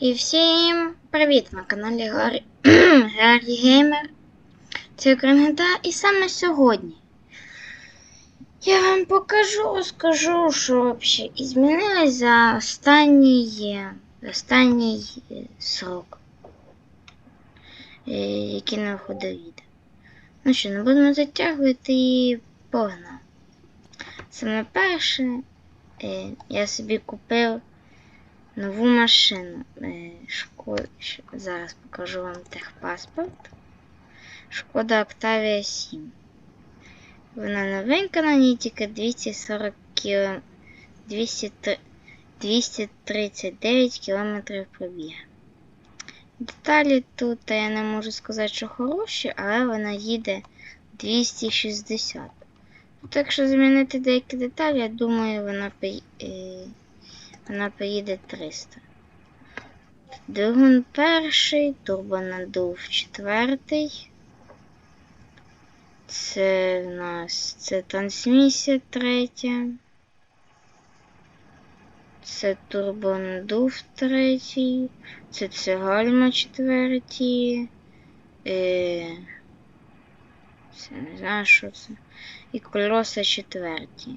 І всім привіт на каналі Гаррі Геймер. Це Українта і саме сьогодні я вам покажу, розкажу, що взагалі змінилось за останній, останній е, срок, е, який не виходив відео. Ну що, не будемо затягувати і погнали. Саме перше, е, я собі купив нову машину. Е, зараз покажу вам техпаспорт. Шкода Octavia 7. Вона новенька, на ній тільки 240 км... 200... 239 км пробіг. Деталі тут я не можу сказати, що хороші, але вона їде 260. Тут, якщо змінити деякі деталі, я думаю, вона е, вона поїде 300. Двигун перший, турбонадув четвертий. Це в нас це трансмісія третя. Це турбонадув третій. Це це гальма четвертій. Е, це не знаю, що це. І колеса четверті.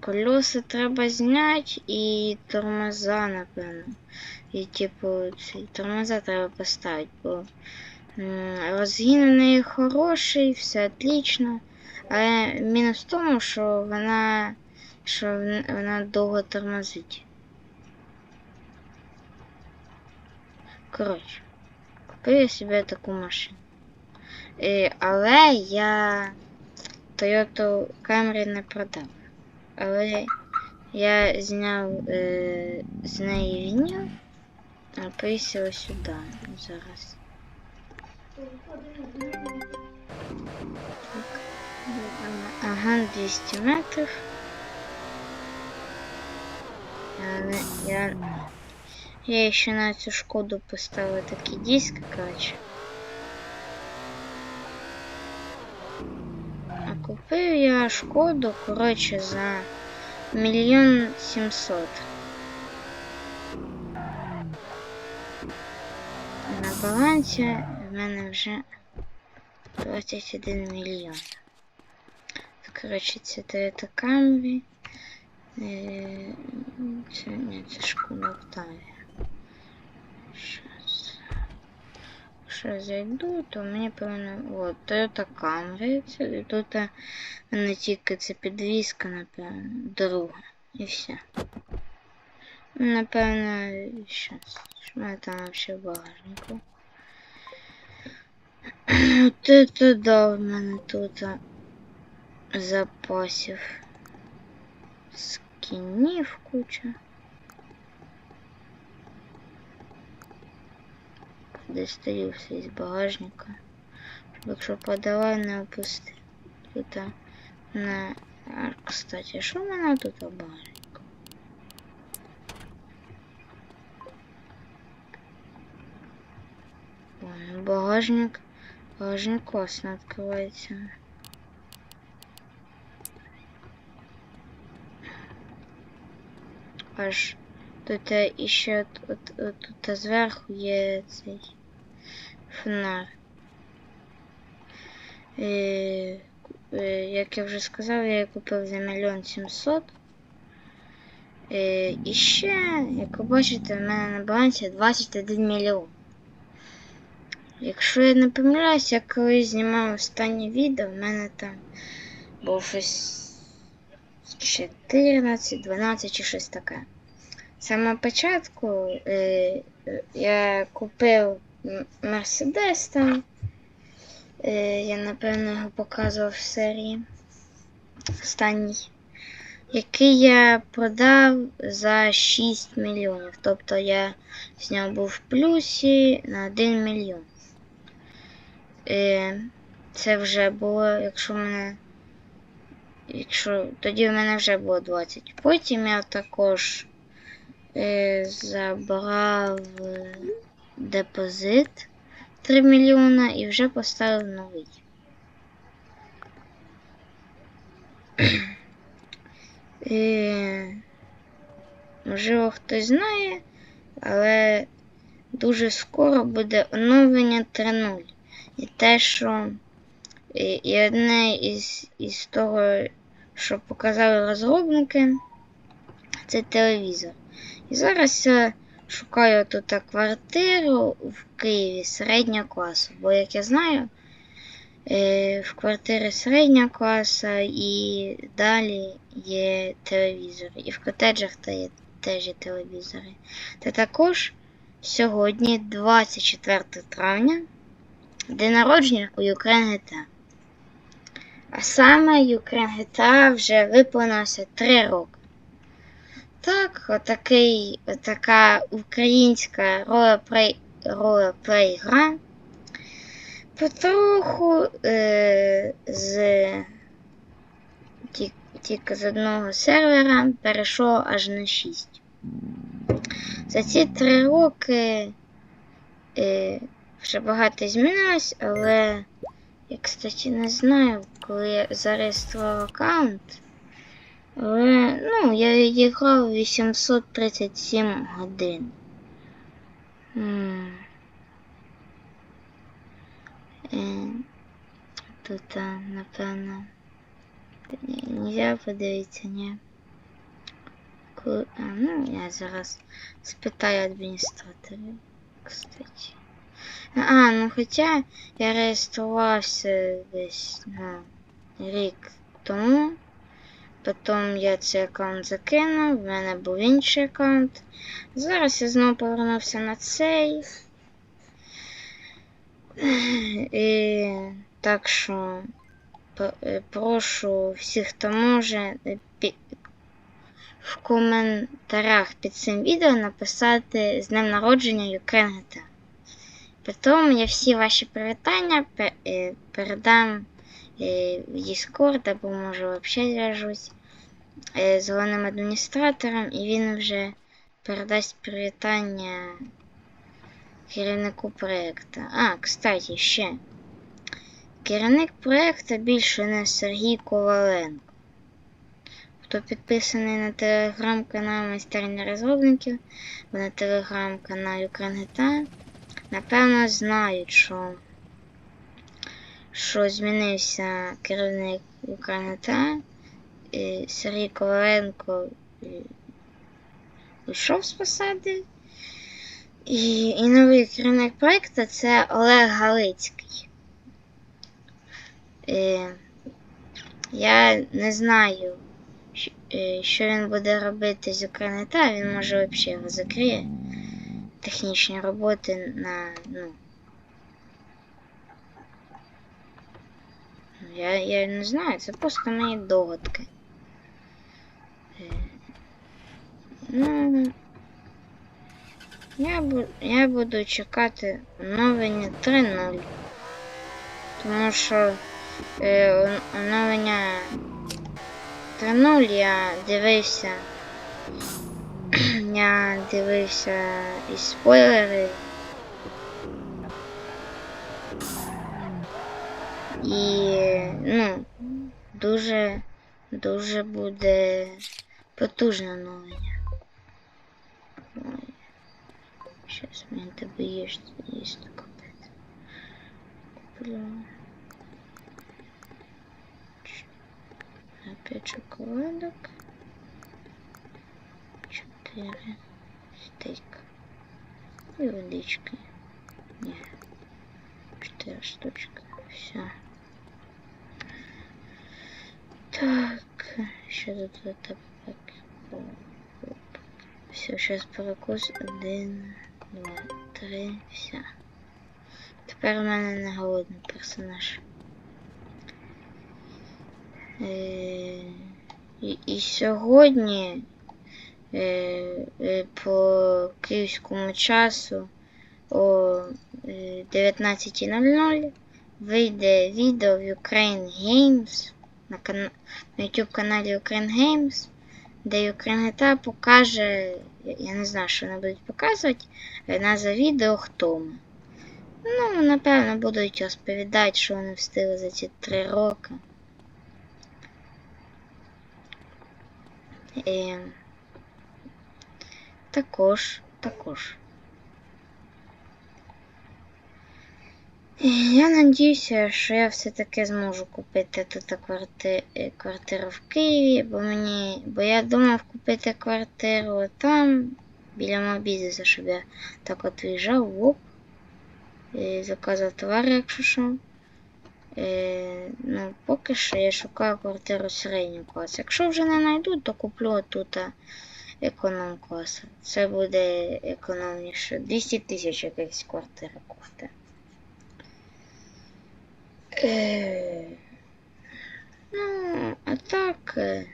Колеса треба зняти і тормоза, напевно. І типу ці тормоза треба поставити, бо розгін в неї хороший, все отлично. Але мінус в тому, що вона, що вона довго тормозить. Коротше, купив я собі таку машину. Е, але я Toyota Camry не продав. Але я зняв е, з неї віню, а повісила сюди зараз. Так. Ага, 200 метрів. Але я, я ще на цю шкоду поставила такі диски, коротше. А купив я шкоду, коротше, за мільйон сімсот. На балансі в мене вже 21 мільйон. Коротше, це Toyota Camry. Е, Це, ні, це шкода Octavia. Якщо я зайду, то мені повинно. От, Toyota Camry. Це тут е, в тільки це підвіска, напевно, друга. І все. Напевно, щас. Що мене там взагалі в багажнику? От це да, в мене тут запасів. Скінів куча. Достаю все із багажника. Щоб якщо подавай, не опусти. Тут на... А, кстати, що в мене тут у багажнику? Вон, багажник. Багажник классно открывается. Аж тут е, от, от, тут зверху є цей фонар. Е, е, як я вже сказав, я її купив за мільйон сімсот. Е, і ще, як ви бачите, в мене на балансі 21 мільйон. Якщо я не помиляюсь, я коли знімав останнє відео, в мене там був щось 14, 12 чи щось таке. Саме початку е, я купив Мерседес там. Е, я напевно його показував в серії останній. Який я продав за 6 мільйонів. Тобто я з нього був в плюсі на 1 мільйон. Е, це вже було, якщо в мене. Якщо тоді в мене вже було 20. Потім я також е, забрав е, депозит 3 мільйона і вже поставив новий. Е, можливо, хтось знає, але дуже скоро буде оновлення 3.0. І те, що і, і одне із, із того, що показали розробники, це телевізор. І зараз я шукаю тут квартиру в Києві середнього класу. Бо, як я знаю, е, в квартирі середнього класу і далі є телевізори. І в котеджах є, теж є телевізори. Та також сьогодні, 24 травня, день народження у Ukraine GTA. А саме Ukraine GTA вже виповнилося 3 роки. Так, отакий, отака українська ролеплей, ролеплей гра. Потроху е, з тільки з одного сервера перейшло аж на 6. За ці три роки е, вже багато змінилось, але я, кстати, не знаю, коли я зареєстрував аккаунт. Але, ну, я відіграв 837 годин. Е, Тут, напевно. Нельзя подивитися, ні. Ну, я зараз спитаю адміністраторів, кстати. А, ну хоча я реєструвався десь ну, рік тому. Потім я цей аккаунт закинув, в мене був інший аккаунт. Зараз я знову повернувся на цей. І так що е, прошу всіх, хто може, е, в коментарях під цим відео написати з днем народження Ukraine. Потім я всі ваші привітання е, передам в Discord або може взагалі зв'яжусь е, з головним адміністратором, і він вже передасть привітання керівнику проєкту. А, кстати, ще. Керівник проєкту більше не Сергій Коваленко. Хто підписаний на телеграм-канал майстерня розробників, або на телеграм-канал Ukraine напевно знають, що, що змінився керівник і Сергій Коваленко вийшов з посади. І, і новий керівник проєкту це Олег Галицький. Я не знаю, е, що він буде робити з України, та він може взагалі його закриє. Технічні роботи на. ну. Я, я не знаю, це просто мої догадки. Е, Ну. Я, бу- я буду чекати оновлення 3.0. Тому що е, он- оновлення 3.0 я дивився. я дивився і спойлери. І ну, дуже, дуже буде потужне оновлення. Ой. Сейчас мне тебе есть, есть капец. Куплю. Ч- Опять шоколадок. Четыре. Стейк. И водички. Не. Четыре штучки. Все. Так. Еще тут это так. Все, сейчас перекус один. Два, три, все. Тепер у мене не голодний персонаж. Е, і, і сьогодні е, е, по київському часу о е, 19.00 вийде відео в Ukraine Games на, кана- на YouTube каналі Ukraine Games, Ukraine GTA покаже, я- не знаю, що вони будуть показувати, е, назва відео хто ми. Ну, напевно, будуть розповідати, що вони встигли за ці три роки. І... Також, також. Я надіюся, що я все-таки зможу купити тут кварти... е, квартиру в Києві, бо мені. Бо я думав купити квартиру там, біля мого бізнесу, щоб я так от виїжджав, оп, і заказав товар, якщо що. Е, ну, поки що я шукаю квартиру середнього класу. Якщо вже не знайду, то куплю тут економ класу. Це буде економніше. 200 тисяч якихось квартира коштує. Е, ну, а так. е,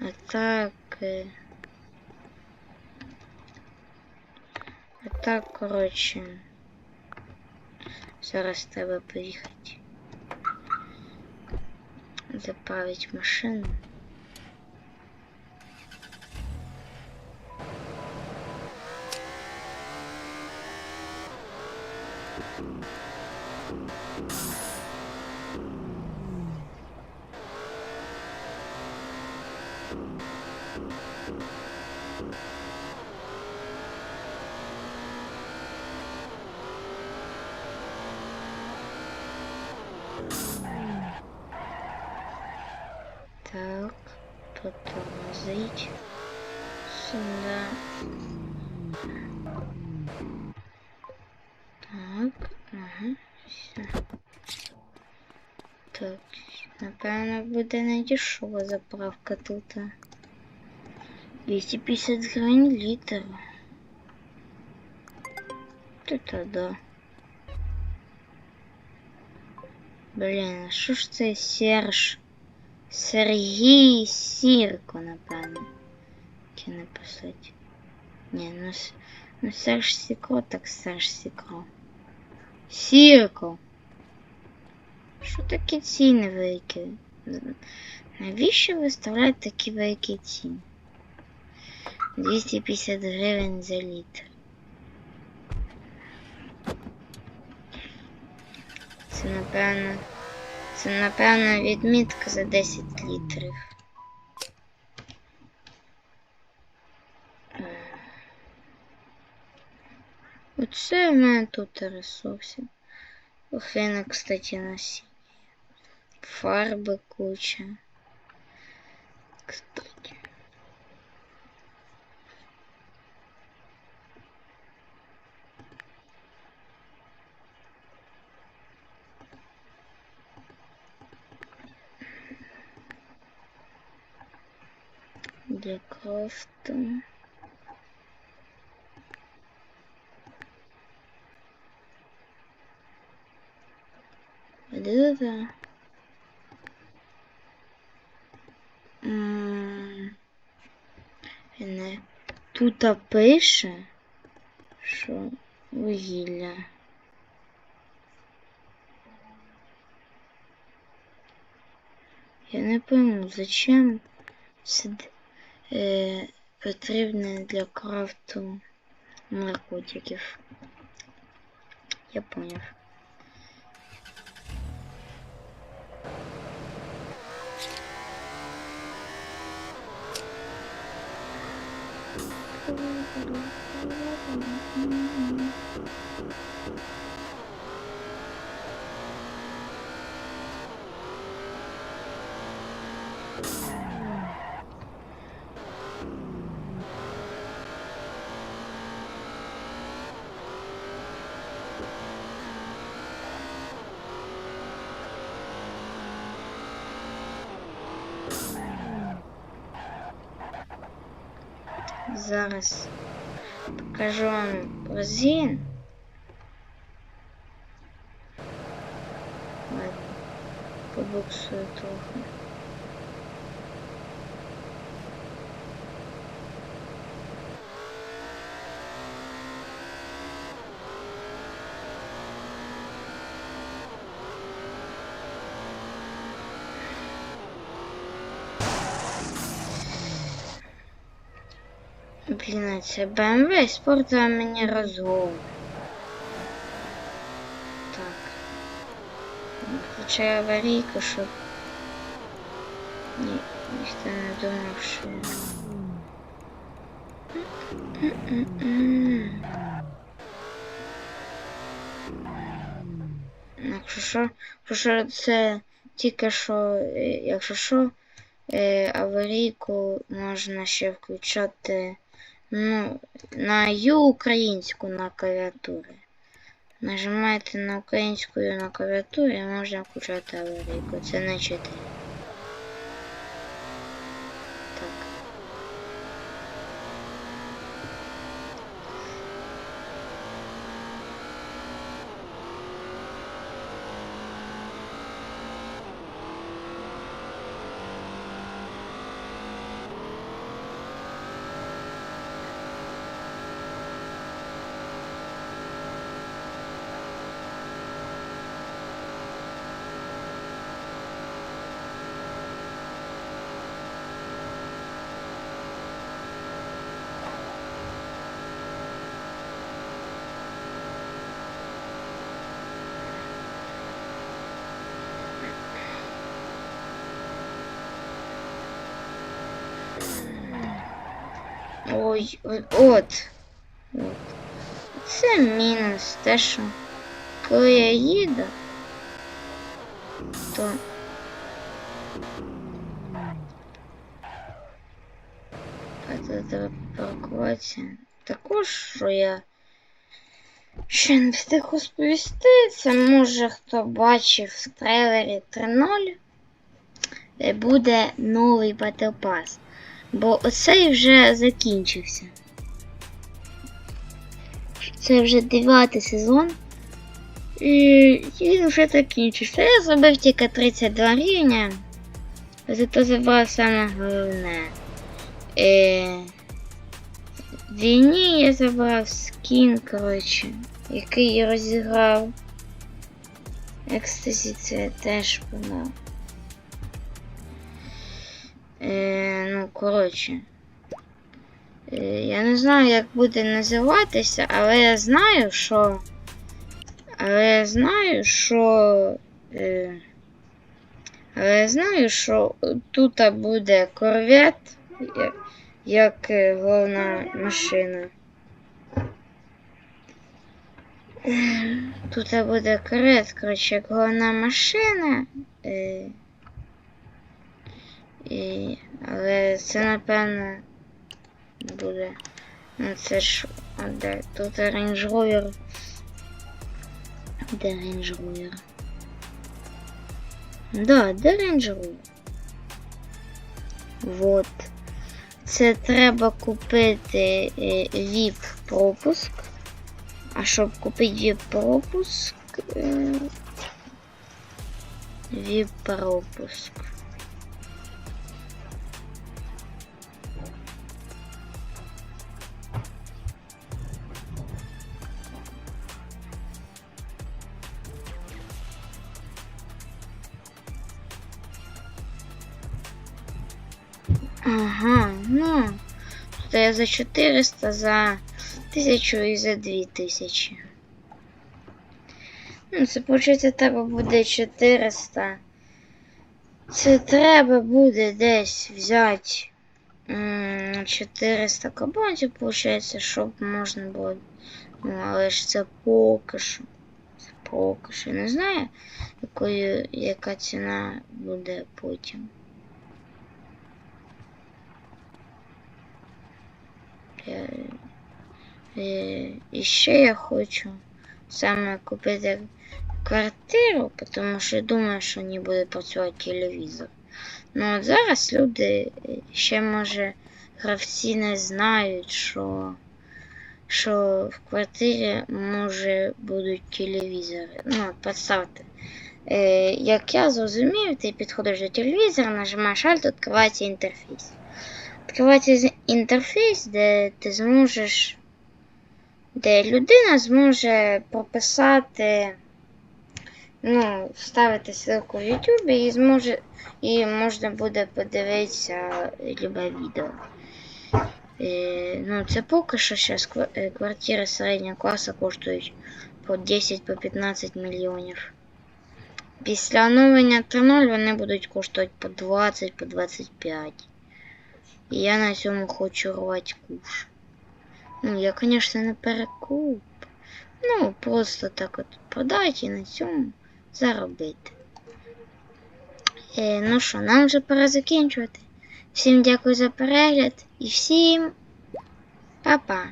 А так. е, А так, коротше. Зараз треба поїхати. Заправити машину. Так, потормозить. Сюда. Так, ага, все. Так, напевно, буде не дешева заправка тут. 250 гривень літр. Тут да. Блін, а що ж це Серж? Сергій Сірко, напевно. Чи написати? Ні, ну, ну Серж Сікро, так Серж Сікро. Сірко. Що такі ціни великі? Навіщо виставляють такі великі ціни? 250 гривень за літр. Це напевно. Це напевно відмітка за 10 літрів. Е. Оце в мене тут ресурсів. Охрена, кстати, насіння. Фарби куча. Кстати. Для крафта. Да-да-да. Не. Тут пише, що вугілля. Я не пойму, зачем д- е, потрібне для крафту наркотиків. Я поняв. Зараз покажу вам. Ладно, побуксую трохи. Блін, а це BMW спортує мені розгон. Так. Включаю аварійку, щоб ні, ніхто не думав, що. Якщо що, що це тільки що, е, якщо що, е, аварійку можна ще включати ну, на Ю українську на клавіатурі. Нажимаєте на українську на клавіатурі і можна включати аварійку. Це не 4. Ой, от, от. Це мінус те, що коли я їду, то а треба паркуватися. Також, що я ще не встиг розповісти, це може хто бачив в трейлері 3.0, де буде новий Battle. Бо оцей вже закінчився. Це вже дев'ятий сезон. І він вже закінчився. Я зробив тільки 32 рівня. Зато забрав саме головне. Е, в війні я забрав скін, коротше, який я розіграв. Екстазі це теж подав. Е, ну, коротше. Е, я не знаю, як буде називатися, але я знаю, що. Але я знаю, що. Е, але я знаю, що тут буде корвет як, е, головна машина. Тут буде корвет, коротше, як головна машина. Е, і, але це напевно буде. Ну це ж де тут Range Rover. Де Range Rover? Да, де Range Rover? Вот. Це треба купити е, VIP пропуск. А щоб купити VIP пропуск. Е, VIP пропуск. Ага, ну. Тут я за 400, за 1000 і за 2000. Ну, це виходить, треба буде 400. Це треба буде десь взяти 400 кабанців, виходить, щоб можна було. Ну, але ж це поки що. Це поки що. Не знаю, якою, яка ціна буде потім. Я, е, і ще я хочу саме купити квартиру, тому що думаю, що не буде працювати телевізор. Ну от зараз люди е, ще може гравці не знають, що, що в квартирі може будуть телевізори. Ну, от представте. Е, як я зрозумів, ти підходиш до телевізора, нажимаєш Alt, відкривається інтерфейс. Відкривається інтерфейс, де ти зможеш, де людина зможе прописати, ну, вставити ссылку в YouTube і зможе, і можна буде подивитися любе відео. Е, ну, це поки що зараз квартири середнього класу коштують по 10-15 мільйонів. Після оновлення 3.0 вони будуть коштувати по 20, по 25. І я на цьому хочу рвати куш. Ну, я, конечно, не перекуп. Ну, просто так от продати і на цьому заробити. Е, э, ну що, нам вже пора закінчувати. Всім дякую за перегляд і всім па-па!